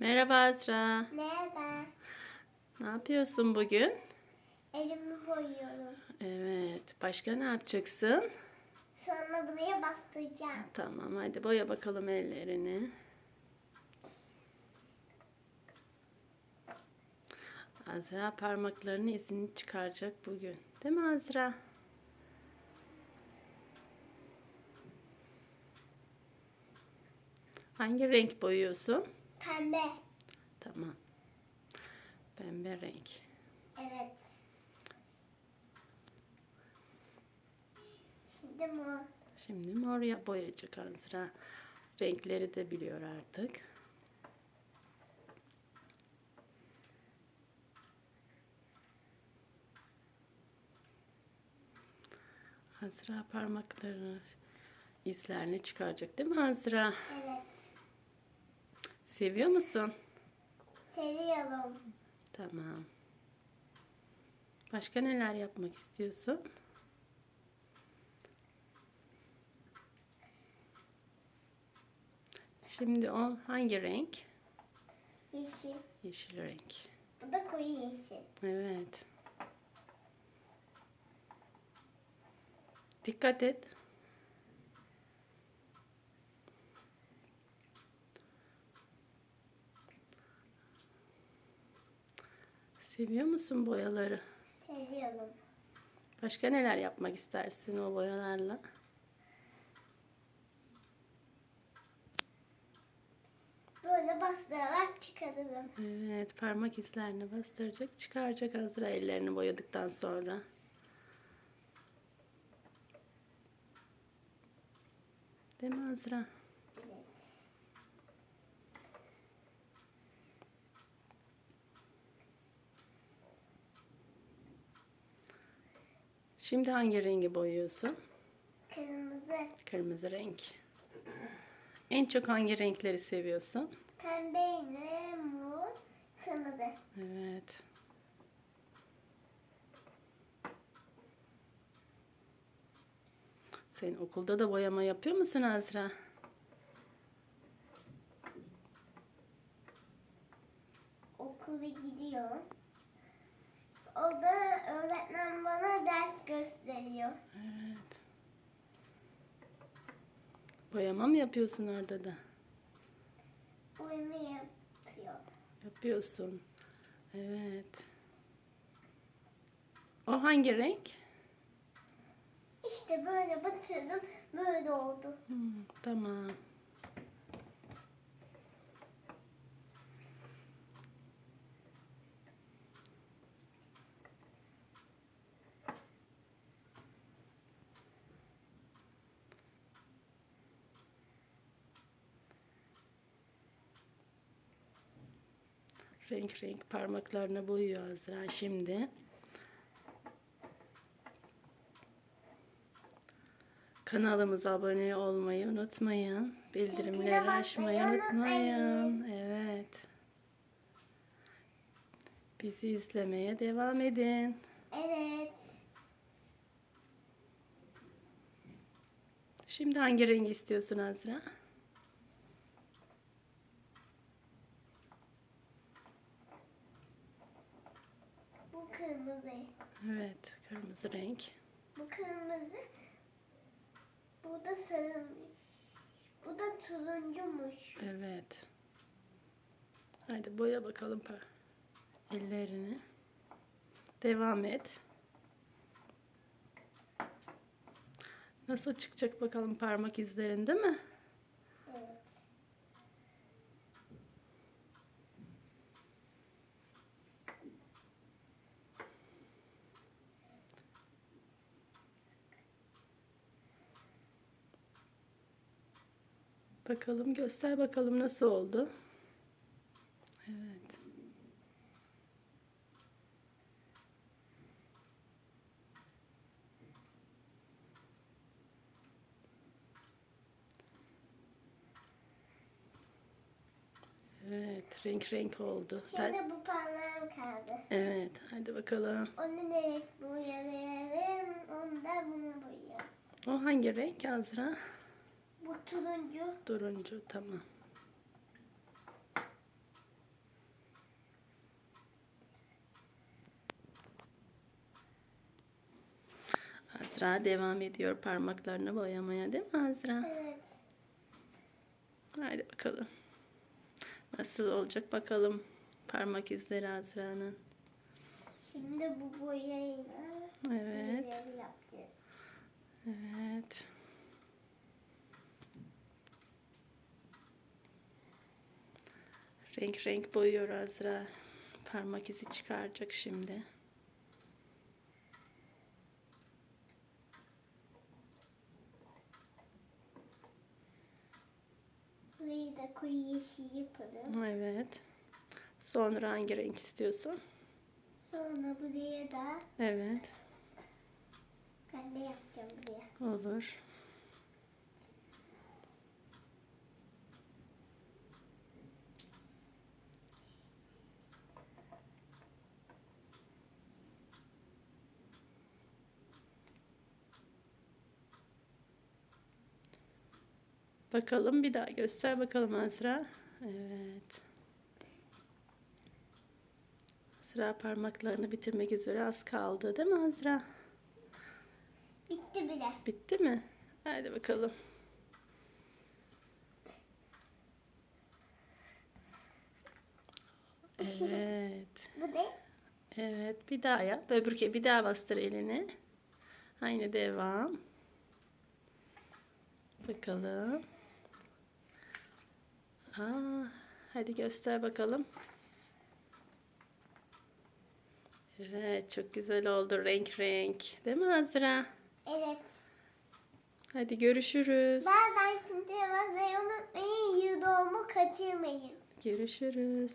Merhaba Azra. Merhaba. Ne yapıyorsun bugün? Elimi boyuyorum. Evet. Başka ne yapacaksın? Sonra buraya bastıracağım. Tamam hadi boya bakalım ellerini. Azra parmaklarının izini çıkaracak bugün. Değil mi Azra? Hangi renk boyuyorsun? Pembe. Tamam. Pembe renk. Evet. Şimdi mor. Şimdi mor ya- boyayacak Azra. Renkleri de biliyor artık. Azra parmaklarını izlerini çıkaracak değil mi Azra? Evet. Seviyor musun? Seviyorum. Tamam. Başka neler yapmak istiyorsun? Şimdi o hangi renk? Yeşil. Yeşil renk. Bu da koyu yeşil. Evet. Dikkat et. Seviyor musun boyaları? Seviyorum. Başka neler yapmak istersin o boyalarla? Böyle bastırarak çıkarırım. Evet, parmak izlerini bastıracak, çıkaracak Azra ellerini boyadıktan sonra. Değil mi Azra? Evet. Şimdi hangi rengi boyuyorsun? Kırmızı. Kırmızı renk. En çok hangi renkleri seviyorsun? Pembe ile mor. Kırmızı. Evet. Sen okulda da boyama yapıyor musun Azra? Gösteriyor. Evet. Boyama mı yapıyorsun orada da? Boyama yapıyor. Yapıyorsun. Evet. O hangi renk? İşte böyle batırdım, böyle oldu. Hmm, tamam. Renk renk parmaklarına boyuyor Azra şimdi. Kanalımıza abone olmayı unutmayın. Bildirimleri açmayı unutmayın. Evet. Bizi izlemeye devam edin. Evet. Şimdi hangi rengi istiyorsun Azra? Bu kırmızı. Evet, kırmızı renk. Bu kırmızı. Bu da sarıymış. Bu da turuncumuş. Evet. Haydi boya bakalım ellerini. Devam et. Nasıl çıkacak bakalım parmak izlerin değil mi? Evet. Bakalım göster bakalım nasıl oldu. Evet. Evet, renk renk oldu. Ben- Şimdi bu parmağım kaldı. Evet, hadi bakalım. Onu direkt boyayalım. Onu da buna boyayalım. O hangi renk Azra? Bu turuncu. Turuncu tamam. Azra devam ediyor parmaklarını boyamaya değil mi Azra? Evet. Haydi bakalım. Nasıl olacak bakalım parmak izleri Azra'nın. Şimdi bu boyayla evet. yapacağız. Evet. Renk renk boyuyor Azra. Parmak izi çıkaracak şimdi. Burayı da koyu yeşil yapalım. Evet. Sonra hangi renk istiyorsun? Sonra buraya da Evet. ben de yapacağım buraya. Olur. Bakalım bir daha göster bakalım Azra. Evet. Azra parmaklarını bitirmek üzere az kaldı değil mi Azra? Bitti bile. Bitti mi? Hadi bakalım. Evet. Bu ne? Evet. Bir daha yap. Öbür bir daha bastır elini. Aynı devam. Bakalım. Aa, hadi göster bakalım. Evet, çok güzel oldu. Renk renk. Değil mi Azra? Evet. Hadi görüşürüz. Ben ben şimdi unutmayın. Yudomu kaçırmayın. Görüşürüz.